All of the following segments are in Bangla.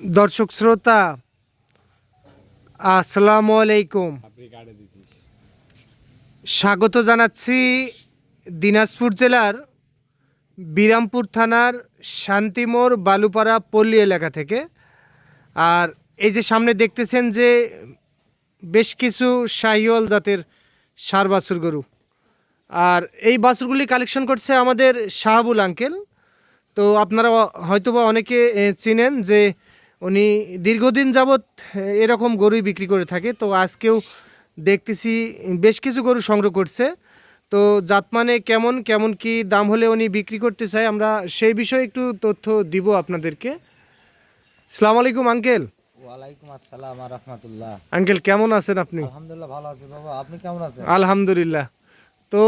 দর্শক শ্রোতা, আসসালামু আলাইকুম। স্বাগত জানাচ্ছি দিনাজপুর জেলার বিরামপুর থানার শান্তিমোড় বালুপাড়া পল্লী এলাকা থেকে। আর এই যে সামনে দেখতেছেন যে বেশ কিছু শাহিওয়াল জাতের সার বাছুর গরু। আর এই বাছুরগুলি কালেকশন করছে আমাদের শাহাবুল আঙ্কেল তো আপনারা হয়তোবা অনেকে চিনেন যে উনি দীর্ঘদিন যাবৎ এরকম গরুই বিক্রি করে থাকে তো আজকেও দেখতেছি বেশ কিছু গরু সংগ্রহ করছে। তো জাতমানে কেমন কেমন কি দাম হলে উনি বিক্রি করতে চায় আমরা সেই বিষয়ে একটু তথ্য দিব আপনাদেরকে। সালাম আলাইকুম আঙ্কেল। ওয়ালাইকুম আসসালাম রহমতুল্লাহ। আঙ্কেল কেমন আছেন আপনি? আলহামদুলিল্লাহ ভালো আছি বাবা আপনি কেমন আছেন? আলহামদুলিল্লাহ। তো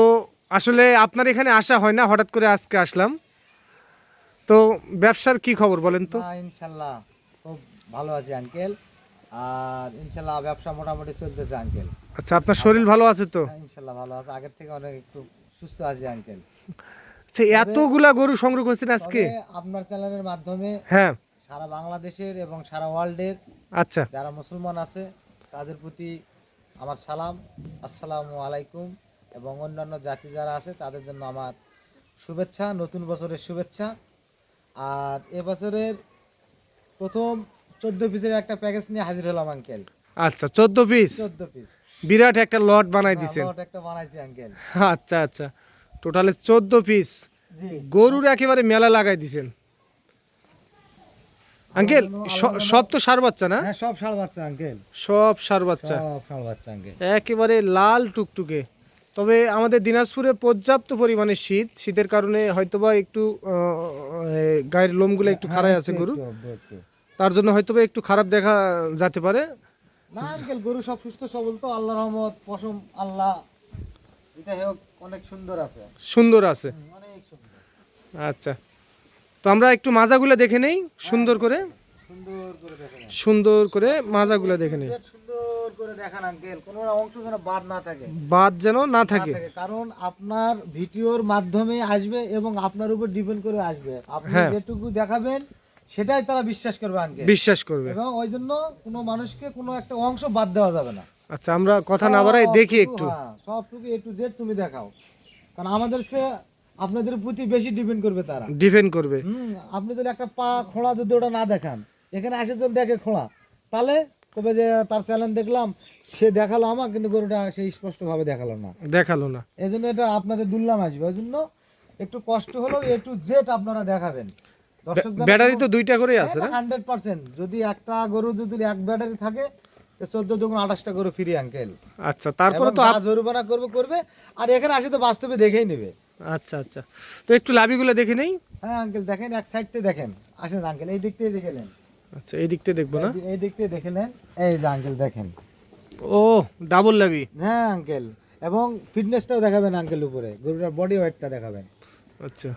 আসলে আপনার এখানে আসা হয় না হঠাৎ করে আজকে আসলাম। তো ব্যবসার কি খবর বলেন তো? ইনশাল্লাহ। ভালো আছি আঙ্কেল আর ইনশাল্লাহ ব্যবসা মোটামুটি চলতেছে আঙ্কেল আচ্ছা আপনার শরীর ভালো আছে তো? হ্যাঁ, ইনশাল্লাহ ভালো আছে। আগের থেকে অনেক একটু সুস্থ আছি আঙ্কেল আচ্ছা এতগুলা গরু সংগ্রহ করছেন আজকে? আপনার চ্যানেলের মাধ্যমে হ্যাঁ। সারা বাংলাদেশের এবং সারা ওয়ার্ল্ডের আচ্ছা। যারা মুসলমান আছে তাদের প্রতি আমার সালাম। আসসালামু আলাইকুম। এবং অন্যান্য জাতি যারা আছে তাদের জন্য আমার শুভেচ্ছা নতুন বছরের শুভেচ্ছা। আর এবছরের প্রথম চোদ্দ পিসের একটা প্যাকেজ নিয়ে হাজির হলাম আঙ্কেল আচ্ছা চোদ্দ পিস চোদ্দ পিস বিরাট একটা লট বানাই দিছেন। একটা বানাইছি আঙ্কেল আচ্ছা আচ্ছা। টোটালে চোদ্দ পিস জি। গরুর একেবারে মেলা লাগাই দিছেন। আঙ্কেল সব তো সার বাচ্চা না? হ্যাঁ সব ষাঁড় বাচ্চা আঙ্কেল সব সার বাচ্চা। সব ষাঁড় বাচ্চা আঙ্কেল একেবারে লাল টুকটুকে। তবে আমাদের দিনাজপুরে পর্যাপ্ত পরিমাণে শীত। শীতের কারণে হয়তোবা একটু গায়ের লোমগুলো একটু খারাপ আছে গরু তার জন্য হয়তোবা একটু খারাপ দেখা যেতে পারে। না আঙ্কেল গরু সব সুস্থ সবল তো আল্লাহ রহমত পশম আল্লাহ। এটা হোক অনেক সুন্দর আছে। সুন্দর আছে। অনেক সুন্দর। আচ্ছা। তো আমরা একটু মাজাগুলো দেখে নেই সুন্দর করে। সুন্দর করে দেখেন সুন্দর করে মাজাগুলো দেখে নেই। সুন্দর করে দেখান আঙ্কেল। কোনো অংশ যেন বাদ না থাকে। বাদ যেন না থাকে কারণ আপনার ভিডিওর মাধ্যমে আসবে এবং আপনার উপর ডিপেন্ড করে আসবে। আপনি হ্যাঁ। যেটুকু দেখাবেন সেটাই তারা বিশ্বাস করবে আঙ্কেল। বিশ্বাস করবে। এবং ওই জন্য কোনো মানুষকে কোনো একটা অংশ বাদ দেওয়া যাবে না। আচ্ছা আমরা কথা না বাড়াই দেখি একটু। সবটুকু এ টু জেড তুমি দেখাও। কারণ আমাদের সে আপনাদের প্রতি বেশি ডিপেন্ড করবে তারা। ডিপেন্ড করবে। আপনি যদি একটা পা খোঁড়া যদি ওটা না দেখান এখানে আসে যদি দেখে খোঁড়া তাহলে তবে যে তার চ্যালেঞ্জ দেখলাম সে দেখাল আমার কিন্তু গরুটা সে স্পষ্টভাবে দেখাল না। দেখাল না। এই জন্য এটা আপনাদের দুর্লাম আসবে। ওই জন্য একটু কষ্ট হলেও এ টু জেড আপনারা দেখাবেন। ব্যাটারি তো দুইটা করেই আছে না? হান্ড্রেড পার্সেন্ট যদি একটা গরু যদি এক ব্যাটারি থাকে চোদ্দ দুগুণ আঠাশটা গরু ফ্রি আঙ্কেল আচ্ছা তারপরে তো জরিমানা করবে করবে আর এখানে আসে তো বাস্তবে দেখেই নেবে। আচ্ছা আচ্ছা। তো একটু লাভিগুলো দেখে নেই? হ্যাঁ আঙ্কেল দেখেন এক সাইড থেকে দেখেন। আসেন আঙ্কেল এই দিক থেকে দেখে নেন। আচ্ছা এই দিকতে দেখব না? এই- এই দিক থেকে দেখে নেন। এই যে আঙ্কেল দেখেন। ও ডাবল লাভি। হ্যাঁ আঙ্কেল এবং ফিটনেসটাও দেখাবেন আঙ্কেল উপরে। গরুটার বডি ওয়েটটা দেখাবেন। আচ্ছা।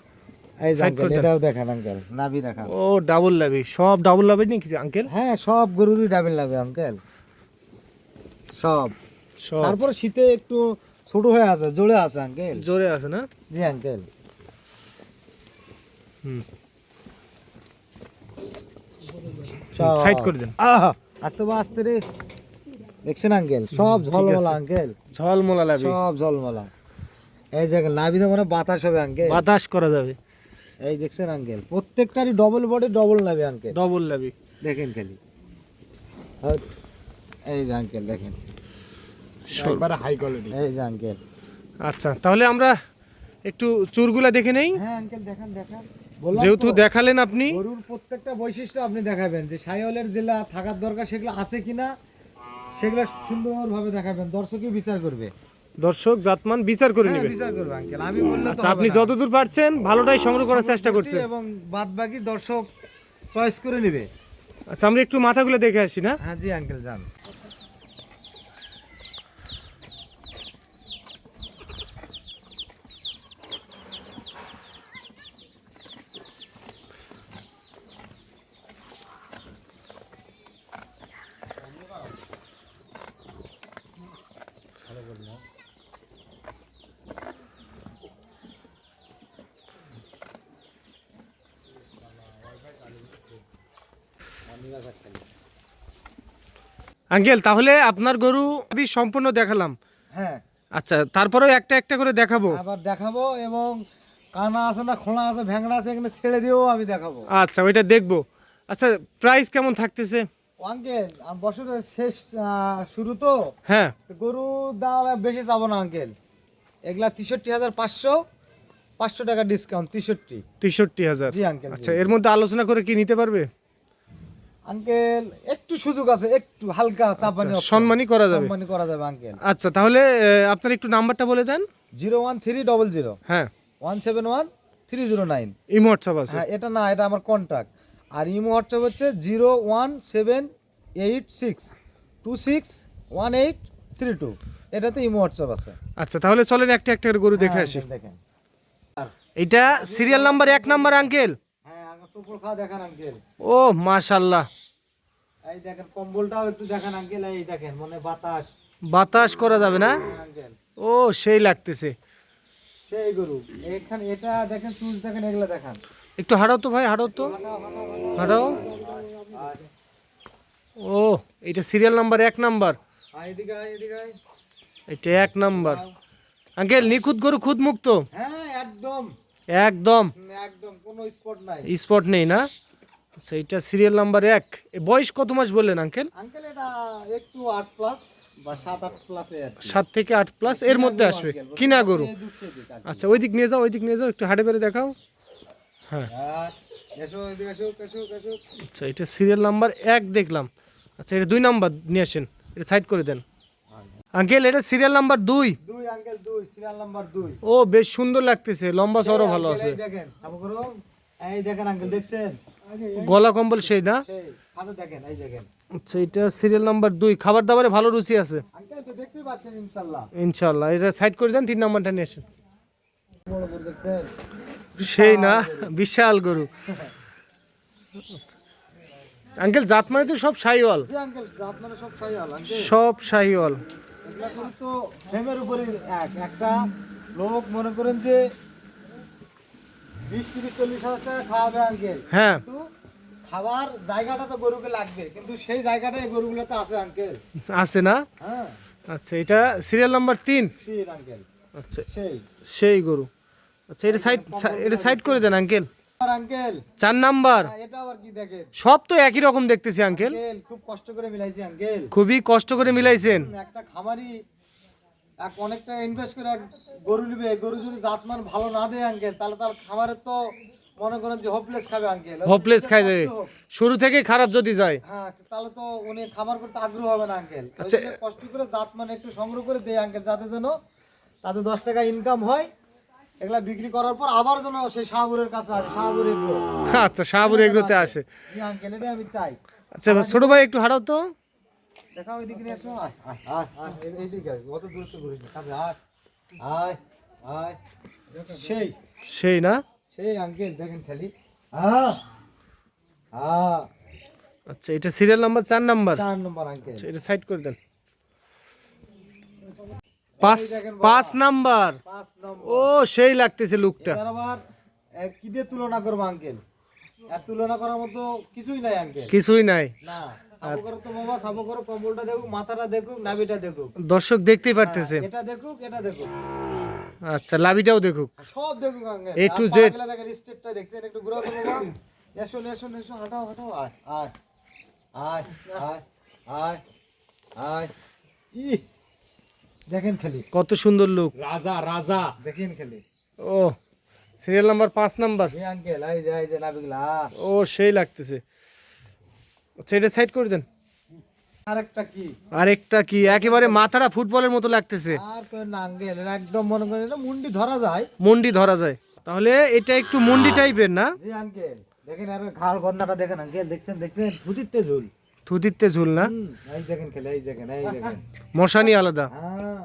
এই যে Side আঙ্কেল এটাও দেখান আঙ্কেল নাভি দেখান। ও ডাবল লাভি সব ডাবল লাভি নাকি আঙ্কেল হ্যাঁ সব গরুরই ডাবেল লাগবে আঙ্কেল সব। সব। তারপরে শীতে একটু ছোট হয়ে আছে জোরে আছে আঙ্কেল জোরে আছে না? জি আঙ্কেল হুম। সাইড করে দেন। আহা, আস্তে বা আস্তে রে। দেখছেন আঙ্কেল সব ঝলমলা আঙ্কেল ঝলমলা লাভি। সব ঝলমলা। এই মানে বাতাস হবে আঙ্কেল বাতাস করা যাবে। এই দেখছেন আঙ্কেল প্রত্যেকটারই ডবল বডি ডবল নাভি আঙ্কেল ডবল লাভি দেখেন খালি। এই যে আঙ্কেল দেখেন। একবারে হাই কোয়ালিটি এই যে আঙ্কেল আচ্ছা তাহলে আমরা একটু চুরগুলা দেখে নেই? হ্যাঁ আঙ্কেল দেখেন দেখেন। যেহেতু দেখালেন আপনি। গরুর প্রত্যেকটা বৈশিষ্ট্য আপনি দেখাবেন যে সাইওয়ালের যেগুলা থাকার দরকার সেগুলো আছে কিনা সেগুলো সুন্দরভাবে দেখাবেন। দর্শকই বিচার করবে। দর্শক জাতমান বিচার করে নিবে নেবে বিচার করবে আঙ্কেল। আমি বললে তো আচ্ছা আপনি যতদূর পারছেন ভালোটাই সংগ্রহ করার চেষ্টা করছি করছেন। এবং বাদ বাকি দর্শক চয়েস করে নেবে। আচ্ছা আমরা একটু মাথাগুলো দেখে আসি না? হ্যাঁ জি আঙ্কেল যান। আঙ্কেল তাহলে আপনার গরু আমি সম্পূর্ণ দেখালাম। হ্যাঁ। আচ্ছা তারপরেও একটা একটা করে দেখাবো। আবার দেখাবো এবং কানা আছে না খোলা আছে ভ্যাংড়া আছে এখানে ছেড়ে দিয়েও আমি দেখাবো। আচ্ছা ওইটা দেখব। আচ্ছা প্রাইস কেমন থাকতেছে? আঙ্কেল বছরের শেষ শুরু তো? হ্যাঁ। তো গরুর দাম বেশি চাবো না আঙ্কেল। এগুলা তেষট্টি হাজার পাঁচশো পাঁচশো টাকা ডিসকাউন্ট তেষট্টি। তেষট্টি হাজার। জি আঙ্কেল আচ্ছা এর মধ্যে আলোচনা করে কি নিতে পারবে? আঙ্কেল একটু সুযোগ আছে একটু হালকা চাপানি আচ্ছা, সম্মানই করা যাবে। সম্মানী করা যাবে আঙ্কেল। আচ্ছা তাহলে আপনার একটু নাম্বারটা বলে দেন। Zero one three double zero. হ্যাঁ। One seven one three zero nine. Imo WhatsApp আছে। হ্যাঁ এটা না এটা আমার কন্ট্রাক্ট আর ইমো হোয়াটসঅ্যাপ হচ্ছে zero one seven eight six. Two six one eight three two. এটাতে ইমো হোয়াটসঅ্যাপ আছে। আচ্ছা তাহলে চলেন একটা একটা করে গরু দেখে হ্যাঁ, আসি। দেখেন। এটা সিরিয়াল নাম্বার এক নাম্বার আঙ্কেল। চোপড় খাওয়া দেখান আঙ্কেল। ও মাশাল্লাহ। এই দেখেন কম্বলটাও একটু দেখেন আঙ্কেল এই দেখেন মনে বাতাস। বাতাস করা যাবে না? ও সেই লাগতেছে। সেই গরু। এখানে এটা দেখেন চুজ দেখেন এগুলা দেখান। একটু হাঁটাও তো ভাই হাঁটাও তো। হাঁটাও ও এটা সিরিয়াল নাম্বার এক নাম্বার এটা এক নাম্বার আঙ্কেল নিখুঁত গরু খুদ মুক্ত হ্যাঁ একদম। একদম। একদম কোনো স্পট নাই। স্পট নেই না? আচ্ছা এটা সিরিয়াল নাম্বার এক। বয়স কত মাস বললেন আঙ্কেল আঙ্কেল এটা একটু আট প্লাস সাত থেকে আট প্লাস এর মধ্যে আসবে। কিনা গরু। আচ্ছা ওই দিক নিয়ে যাও ওই দিক নিয়ে যাও একটু হাটে বেড়ে দেখাও। হ্যাঁ। আচ্ছা এটা সিরিয়াল নাম্বার এক দেখলাম। আচ্ছা এটা দুই নাম্বার নিয়ে আসেন। এটা সাইড করে দেন। আঙ্কেল এটা সিরিয়াল নাম্বার দুই। দুই আঙ্কেল দুই সিরিয়াল নাম্বার দুই। ও বেশ সুন্দর লাগতেছে লম্বা চড়ও ভালো আছে। দেখেন আবু করো। এই দেখেন আঙ্কেল দেখছেন? গলা কম্বল সেই না? দেখেন এই দেখেন। আচ্ছা এটা সিরিয়াল নাম্বার দুই। খাবার দাবারে ভালো রুচি আছে? আঙ্কেল তো দেখতেই পাচ্ছেন ইনশাল্লাহ। ইনশাল্লাহ এটা সাইড করে দেন তিন নাম্বারটা নিয়ে আসেন। সেই না বিশাল গরু। আঙ্কেল জাত মানে তো সব শাহিওয়াল জি আঙ্কেল জাত মানে সব শাহিওয়াল এগুলা ফ্রেমের উপরে এক। একটা লোক মনে করেন যে বিশ তিরিশ চল্লিশ হাজার টাকা খাওয়াবে আঙ্কেল হ্যাঁ। খাবার জায়গাটা তো গরুকে লাগবে কিন্তু সেই জায়গাটা এই গরুগুলোতে আছে আঙ্কেল আছে না? হ্যাঁ। আচ্ছা এটা সিরিয়াল নাম্বার তিন? আঙ্কেল আচ্ছা সেই। সেই গরু। আচ্ছা এটা সাইড এটা সাইড করে দেন আঙ্কেল আঙ্কেল। চার নাম্বার। হ্যাঁ, এটা আবার কি দেখেন। সব তো একই রকম দেখতেছি আঙ্কেল। আঙ্কেল খুব কষ্ট করে মিলাইছি আঙ্কেল। খুবই কষ্ট করে মিলাইছেন। একটা খামারি এক অনেকটা ইনভেস্ট করে এক গরু নিবে। গরু যদি জাতমান ভালো না দেয় আঙ্কেল তাহলে তার খামারের তো মনে করেন যে হোপলেস খাবে আঙ্কেল। হোপলেস খাই দেবে। শুরু থেকে খারাপ যদি যায়। হ্যাঁ তাহলে তো উনি খামার করতে আগ্রহ হবে না আঙ্কেল। আচ্ছা। কষ্ট করে জাতমান একটু সংগ্রহ করে দেয় আঙ্কেল যাতে যেন তাতে দশ টাকা ইনকাম হয়। এগুলা বিক্রি করার পর আবার যেন সেই শাহপুরের কাছে আসে শাহপুর এগুলো আচ্ছা শাহাবুর এগুলোতে আসে। আঙ্কেল এটা আমি চাই। আচ্ছা ছোট ভাই একটু হারাও তো। দেখাও এদিকে নিয়ে এসো আয় আয় আয় এইদিকে অত দূরত্ব ঘুরিস না। কাছে আয় আয় আয়। সেই সেই না? সেই আঙ্কেল দেখেন খালি। হ্যাঁ হ্যাঁ আচ্ছা এটা সিরিয়াল নাম্বার চার নাম্বার চার নম্বর আঙ্কেল আচ্ছা, এটা সাইড করে দেন। পাঁচ পাঁচ নাম্বার। পাঁচ নম্বর। ও সেই লাগতেছে লুকটা। আবার এ, কি দিয়ে তুলনা করব আঙ্কেল আর তুলনা করার মতো কিছুই নাই আঙ্কেল কিছুই নাই। না দর্শক দেখতেই পারতেছে এটা দেখুক আচ্ছা লাভিটাও দেখুক। সব দেখুক to Z। দেখেন স্টেপটা দেখছেন একটু ঘুরাও তো বাবা। এসো এসো এসো হাঁটাও হাঁটাও। আয় আয় আয় আয় আয় আয়। ই দেখেন খালি। কত সুন্দর লুক রাজা রাজা। দেখেন খালি। ও সিরিয়াল নাম্বার পাঁচ নাম্বার আঙ্কেল এই যে যে নাবিগুলা। ও সেই লাগতেছে। আচ্ছা এটা সাইড করে দেন। আরেকটা কি? আরেকটা কি? একেবারে মাথাটা ফুটবলের মতো লাগতেছে। আর তো না আঙ্কেল একদম মনে করেন এটা মুন্ডি ধরা যায়। মুন্ডি ধরা যায়। তাহলে এটা একটু মুন্ডি টাইপের না? জি আঙ্কেল দেখেন আর ঘাড় গন্ধাটা দেখেন আঙ্কেল দেখছেন দেখছেন? ধুতিতে ঝুল থুতিতে ঝুল না? এই দেখেন খেলে এই দেখেন এই দেখেন। মশানি আলাদা। হ্যাঁ।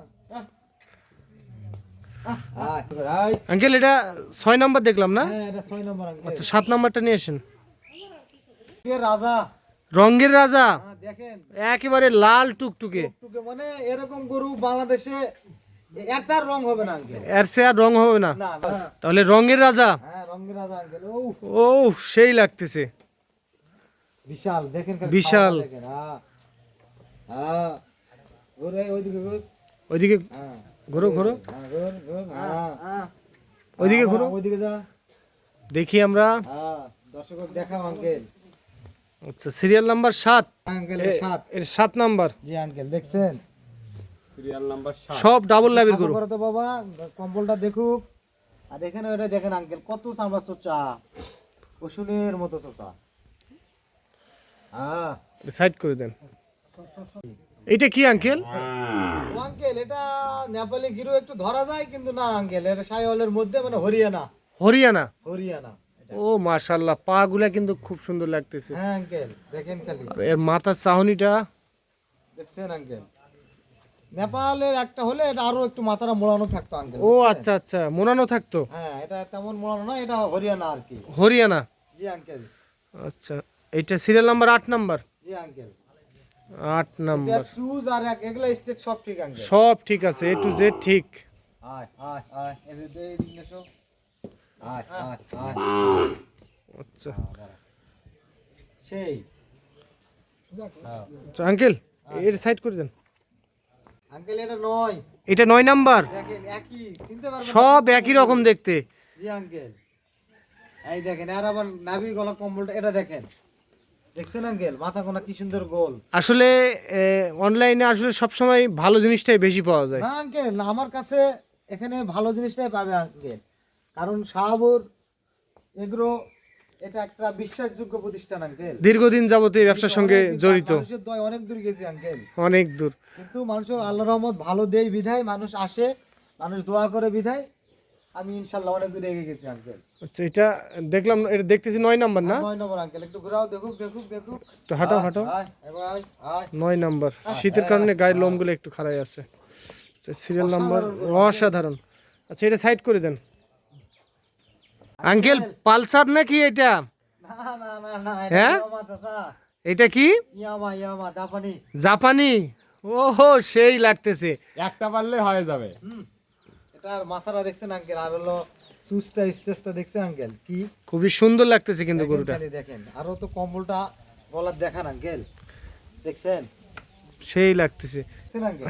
আঙ্কেল এটা ছয় নাম্বার দেখলাম না? হ্যাঁ আচ্ছা সাত নাম্বারটা নিয়ে আসেন। রাজা। রঙ্গের রাজা? হ্যাঁ, দেখেন। একেবারে লাল টুকটুকে। মানে এরকম গরু বাংলাদেশে রং হবে না তাহলে রঙের রাজা? রঙের ও সেই লাগতেছে। বিশাল দেখেন বিশাল। দেখেন হ্যাঁ। হ্যাঁ। ঘুর ওইদিকে ঘুর। ওইদিকে ঘোরো ঘোরো। ঘুর ঘুর ওইদিকে আবার ওইদিকে যা। দেখি আমরা। হ্যাঁ দর্শক দেখাও আঙ্কেল আচ্ছা সিরিয়াল নাম্বার সাত। আঙ্কেল সাত। এর সাত নাম্বার জি আঙ্কেল দেখছেন? সব ডাবল লাইভের সাপোর্ট গরু। করো তো বাবা কম্বলটা দেখুক। আর এখানে ওটা দেখেন আঙ্কেল কত চামড়া চোচা। পশুনের মতো চোচা। সাইড করে দেন। এইটা কি আঙ্কেল? আঙ্কেল এটা নেপালি গিরো একটু ধরা যায় কিন্তু না আঙ্কেল এটা সাইওয়ালের মধ্যে মানে হরিয়ানা। হরিয়ানা? হরিয়ানা ও মাশাল্লাহ পা গুলা কিন্তু খুব সুন্দর লাগতেছে। হ্যাঁ আঙ্কেল দেখেন খালি। এর মাথার চাহনিটা দেখছেন আঙ্কেল? নেপালের একটা হলে এটা আরও একটু মাথাটা মোড়ানো থাকতো আঙ্কেল ও আচ্ছা আচ্ছা মোড়ানো থাকতো? হ্যাঁ এটা তেমন মোড়ানো না এটা হরিয়ানা আর কি। হরিয়ানা? জি আঙ্কেল। আচ্ছা। এইটা সিরিয়াল নাম্বার আট নাম্বার জি আঙ্কেল আট নাম্বার শুজ আর এক- এগুলা স্টেট সব ঠিক আঙ্কেল সব ঠিক আছে এ টু জেড ঠিক। আয় আয় আয় আয় আয় আয়। আচ্ছা। সেই। আচ্ছা, আঙ্কেল এর সাইড করে দেন। আঙ্কেল এটা নয়। এটা নয় নাম্বার দেখেন একই। চিনতে পারবেন সব একই রকম দেখতে। জি আঙ্কেল এই দেখেন আর আবার নাভি গলা কম্বলটা এটা দেখেন। দেখছেন আঙ্কেল? মাথা কোনা কি সুন্দর গোল। আসলে অনলাইনে আসলে সবসময় ভালো জিনিসটাই বেশি পাওয়া যায়। না আঙ্কেল আমার কাছে এখানে ভালো জিনিসটাই পাবে আঙ্কেল। কারণ শাহাবুর এগ্রো এটা একটা বিশ্বাসযোগ্য প্রতিষ্ঠান আঙ্কেল। দীর্ঘদিন যাবত এই ব্যবসার সঙ্গে জড়িত। মানুষের দয় অনেক দূর গেছে আঙ্কেল। অনেক দূর। কিন্তু মানুষ আল্লাহ রহমত ভালো দেয় বিধায় মানুষ আসে মানুষ দোয়া করে বিধায়। আমি ইনশাল্লাহ অনেক দূর এগিয়ে গেছি আঙ্কেল আচ্ছা এটা দেখলাম এটা দেখতেছি নয় নাম্বার না? নয় নম্বর আঙ্কেল একটু ঘুরাও দেখুক দেখুক দেখুক। একটু হাঁটাও হাঁটাও। নয় নাম্বার। শীতের কারণে গায়ের লোমগুলো একটু খারাই আছে। সিরিয়াল নাম্বার অসাধারণ আচ্ছা এটা সাইড করে দেন। আঙ্কেল পালসার নাকি এটা? না না না না এটা হ্যাঁ? এটা কি? জাপানি। জাপানি? ওহো সেই লাগতেছে। একটা পারলে হয়ে যাবে। এটার মাথাটা দেখছেন আঙ্কেল? আর হলো সুসটা স্টেজটা দেখছেন আঙ্কেল? কি? খুবই সুন্দর লাগতেছে কিন্তু গরুটা। দেখেন। আরও তো কম্বলটা গলার দেখান আঙ্কেল। দেখছেন? সেই লাগতেছে।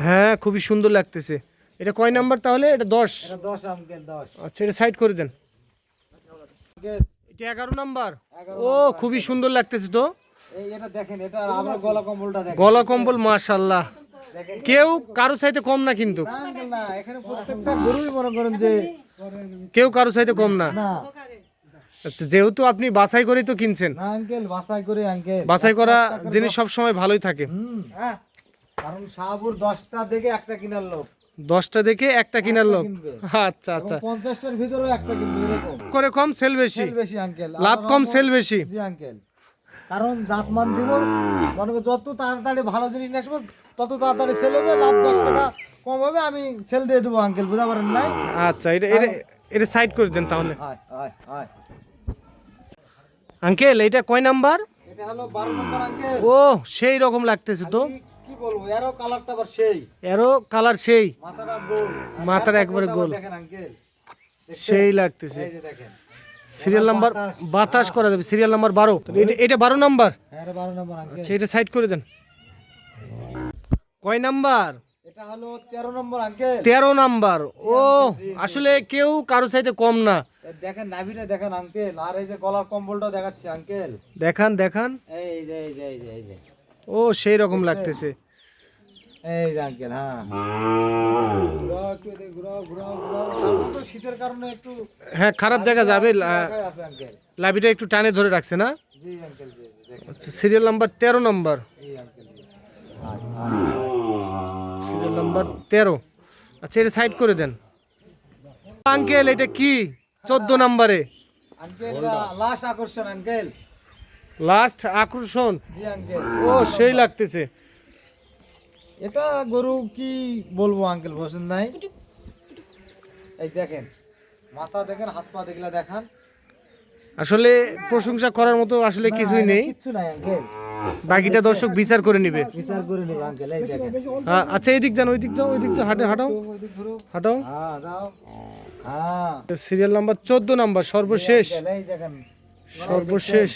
হ্যাঁ খুবই সুন্দর লাগতেছে। এটা কয় নাম্বার তাহলে? এটা দশ। দশ আঙ্কেল দশ। আচ্ছা এটা সাইড করে দেন। এটা এগারো নাম্বার। ও খুবই সুন্দর লাগতেছে তো। এই এটা দেখেন এটা গলা কম্বলটা দেখেন। গলা কম্বল মাশাল্লাহ কেউ কারও চাইতে কম না কিন্তু। না এখানে প্রত্যেকটা গরুই মনে করেন যে কেউ কারও চাইতে কম না। আচ্ছা যেহেতু আপনি বাছাই করেই তো কিনছেন। না আঙ্কেল বাসাই করে আঙ্কেল। বাছাই করা জিনিস সব সময় ভালোই থাকে। হুম। কারণ শাহপুর দশটা দেখে একটা কিনার লোক। দশটা দেখে একটা কিনার লোক। আচ্ছা আচ্ছা। পঞ্চাশটার ভিতরেও একটা কিনবে এরকম। করে কম সেল বেশি। বেশি আঙ্কেল। লাভ কম সেল বেশি। জি আঙ্কেল। কারণ জাতমান দিব মনে করো যত তাড়াতাড়ি ভালো জিনিস নিয়ে আসব তত তাড়াতাড়ি সেল হবে লাভ দশ টাকা কম হবে আমি সেল দিয়ে দেবো আঙ্কেল বুঝতে পারেন নাই? আচ্ছা এটা এটা এটা সাইড করে দেন তাহলে। আঙ্কেল এটা কয় নাম্বার? এটা হলো বারো নম্বর আঙ্কেল ও সেই রকম লাগতেছে তো। কি- বলব এরও কালারটা আবার সেই। এরও কালার সেই। মাথাটা গোল। মাথাটা একবারে কম্বলটা গোল। দেখেন আঙ্কেল সেই লাগতেছে। এই যে দেখেন। সিরিয়াল নাম্বার বাতাস, বাতাস করা যাবে সিরিয়াল নাম্বার বারো। এটা- বারো নাম্বার? হ্যাঁ আচ্ছা এটা সাইড করে দেন। কয় নাম্বার? তেরো নম্বর আঙ্কেল তেরো নাম্বার। ও আসলে কেউ কারও চাইতে কম না। দেখেন নাভিটা দেখেন আঙ্কেল আর এই যে গলার কম্বলটাও দেখাচ্ছে আঙ্কেল দেখান দেখান। এই যে এই যে এই যে ও সেই রকম লাগতেছে। এই যে আঙ্কেল হ্যাঁ। ঘুরাও একটু এদিকে ঘুরাও ঘুরাও ঘুরাও। তারপর তো শীতের কারণে একটু হ্যাঁ খারাপ দেখা যাবে দেখাই আছে আঙ্কেল। লাভিটা একটু টানে ধরে রাখছে না? জি আঙ্কেল জি জি দেখেন। আচ্ছা সিরিয়াল নাম্বার তেরো নাম্বার এই আঙ্কেল জি। আয়, আয়, সিরিয়াল নাম্বার তেরো। আচ্ছা এটা সাইড করে দেন। আঙ্কেল এটা কি? চোদ্দ নাম্বারে। আঙ্কেল লাশ আকর্ষণ আঙ্কেল। লাস্ট আকর্ষণ। জি আঙ্কেল। ও সেই লাগতেছে। এটা গরু কি বলব আঙ্কেল বসেন নাই? এই দেখেন মাথা দেখেন হাত পা দেখলে দেখান। আসলে প্রশংসা করার মতো আসলে কিছুই নেই। কিচ্ছু নাই আঙ্কেল। বাকিটা দর্শক বিচার করে নিবে। বিচার করে নিব আঙ্কেল এই দেখেন। হ্যাঁ, আচ্ছা এদিক যান ওই দিক যাও ওই দিক যাও হাটে হাঁটাও ওইদিক হাঁটাও হ্যাঁ দাও হ্যাঁ। সিরিয়াল নাম্বার চোদ্দ নাম্বার সর্বশেষ। এই দেখেন। সর্বশেষ।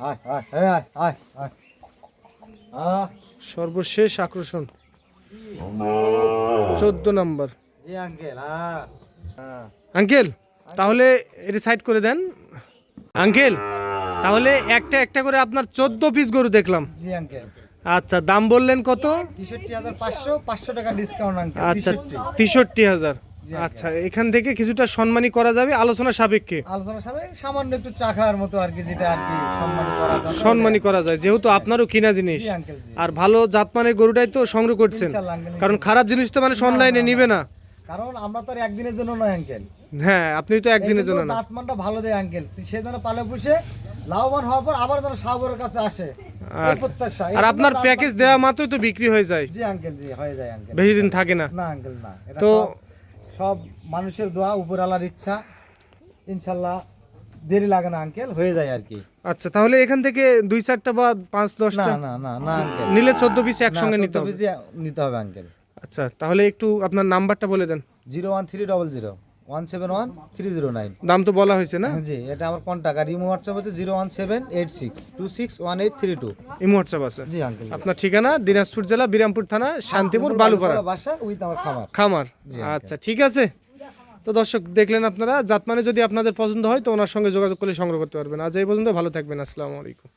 আয় আয় এই আয় আয় আয়। আহ, সর্বশেষ আকর্ষণ। চোদ্দ নম্বর। আঙ্কেল হ্যাঁ। আঙ্কেল তাহলে এটা সাইড করে দেন। আঙ্কেল তাহলে একটা একটা করে আপনার চোদ্দ পিস গরু দেখলাম। জি আঙ্কেল। আচ্ছা দাম বললেন কত? তেষট্টি হাজার পাঁচশো পাঁচশো টাকা ডিসকাউন্ট আচ্ছা তেষট্টি হাজার। আচ্ছা এখান থেকে কিছুটা সম্মানী করা যাবে আলোচনা সাপেক্ষে। আলোচনা সবাই সামান্য একটু চা খাওয়ার মতো আর কি যেটা আর কি সম্মান করা দরকার। সম্মানী করা যায় যেহেতু আপনারও কিনা জিনিস। আর ভালো জাতমানের গরুটাই তো সংগ্রহ করছেন। কারণ খারাপ জিনিস তো মানুষ অনলাইনে নিবে না। কারণ আমরা তো আর একদিনের জন্য নয় আঙ্কেল হ্যাঁ আপনি তো একদিনের জন্য না। জাতমানটা ভালো দেয় আঙ্কেল সে যেন পালে পুষে লাভবান হওয়ার পর আবার যেন সাগরের কাছে আসে। আচ্ছা। আর আপনার প্যাকেজ দেওয়া মাত্রই তো বিক্রি হয়ে যায়। জি আঙ্কেল জি হয়ে যায় আঙ্কেল বেশি দিন থাকে না। না আঙ্কেল না। তো- সব মানুষের দোয়া উপর আলার ইচ্ছা ইনশাল্লাহ দেরি লাগে না আঙ্কেল হয়ে যায় আর কি। আচ্ছা তাহলে এখান থেকে দুই চারটা বা পাঁচ না দশটা না না না আঙ্কেল নিলে চোদ্দ পিস একসঙ্গে নিতে হবে। নিতে হবে আঙ্কেল আচ্ছা তাহলে একটু আপনার নাম্বারটা বলে দেন। Zero one three double zero. One seven one three zero nine. দাম তো বলা হয়েছে না? জি এটা আমার কন্ট্যাক্ট আর ইমো হোয়াটসঅ্যাপ হচ্ছে zero one seven eight six two six one eight three two. Imo WhatsApp আছে? জি আঙ্কেল আপনার ঠিকানা দিনাজপুর জেলা বিরামপুর থানা শান্তিপুর বালুপাড়া। বাসা উইথ আমার খামার। খামার। আচ্ছা ঠিক আছে। তো দর্শক দেখলেন আপনারা জাতমানে যদি আপনাদের পছন্দ হয় তো ওনার সঙ্গে যোগাযোগ করলে সংগ্রহ করতে পারবেন। আজ এই পর্যন্ত ভালো থাকবেন আসসালামু আলাইকুম।